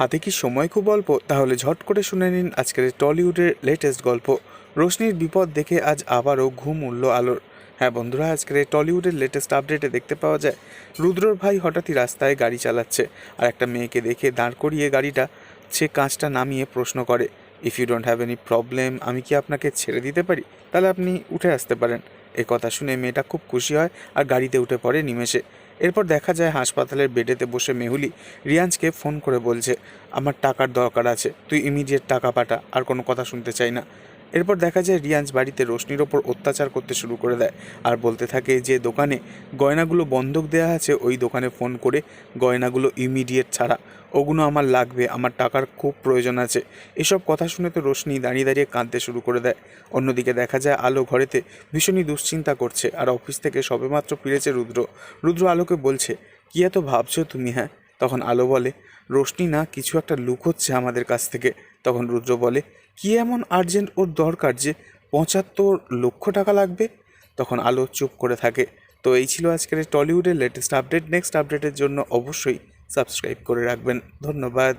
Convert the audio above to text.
হাতে কি সময় খুব অল্প? তাহলে ঝট করে শুনে নিন আজকের টলিউডের লেটেস্ট গল্প। রোশনির বিপদ দেখে আজ আবারও ঘুম উঠল আলোর। হ্যাঁ বন্ধুরা, আজকের এই টলিউডের লেটেস্ট আপডেটে দেখতে পাওয়া যায়, রুদ্রর ভাই হঠাৎই রাস্তায় গাড়ি চালাচ্ছে আর একটা মেয়েকে দেখে দাঁড় করিয়ে গাড়িটা সে কাঁচটা নামিয়ে প্রশ্ন করে if you don't have any problem আমি কি আপনাকে ছেড়ে দিতে পারি? তাহলে আপনি উঠে আসতে পারেন। এই কথা শুনে মেয়েটা খুব খুশি হয় আর গাড়িতে উঠে পড়ে নিমেষে। এরপর দেখা যায় হাসপাতালের বেডেতে বসে মেহুলি রিয়াঞ্জকে ফোন করে বলছে, আমার টাকার দরকার আছে, তুই ইমিডিয়েট টাকা পাঠা, আর কোনো কথা শুনতে চাই না। এরপর দেখা যায় রিয়াঞ্জ বাড়িতে রোশনির ওপর অত্যাচার করতে শুরু করে দেয়। আর বলতে থাকে যে দোকানে গয়নাগুলো বন্ধক দেওয়া আছে, ওই দোকানে ফোন করে গয়নাগুলো ইমিডিয়েট ছাড়া। ওগুলো আমার লাগবে, আমার টাকার খুব প্রয়োজন আছে। এসব কথা শুনে তো রোশনি দাঁড়িয়ে দাঁড়িয়ে কাঁদতে শুরু করে দেয়। অন্যদিকে দেখা যায় আলো ঘরেতে ভীষণই দুশ্চিন্তা করছে, আর অফিস থেকে সবেমাত্র ফিরেছে রুদ্র। রুদ্র আলোকে বলছে, কি এত ভাবছ তুমি হ্যাঁ? তখন আলো বলে, রোশনি না, কিছু একটা লুকোচ্ছে আমাদের কাছ থেকে। তখন রুদ্র বলে, কি এমন আর্জেন্ট ওর দরকার যে পঁচাত্তর লক্ষ টাকা লাগবে? তখন আলো চুপ করে থাকে। তো এই ছিল আজকের টলিউডের লেটেস্ট আপডেট নেক্সট আপডেটের জন্য অবশ্যই সাবস্ক্রাইব করে রাখবেন। ধন্যবাদ।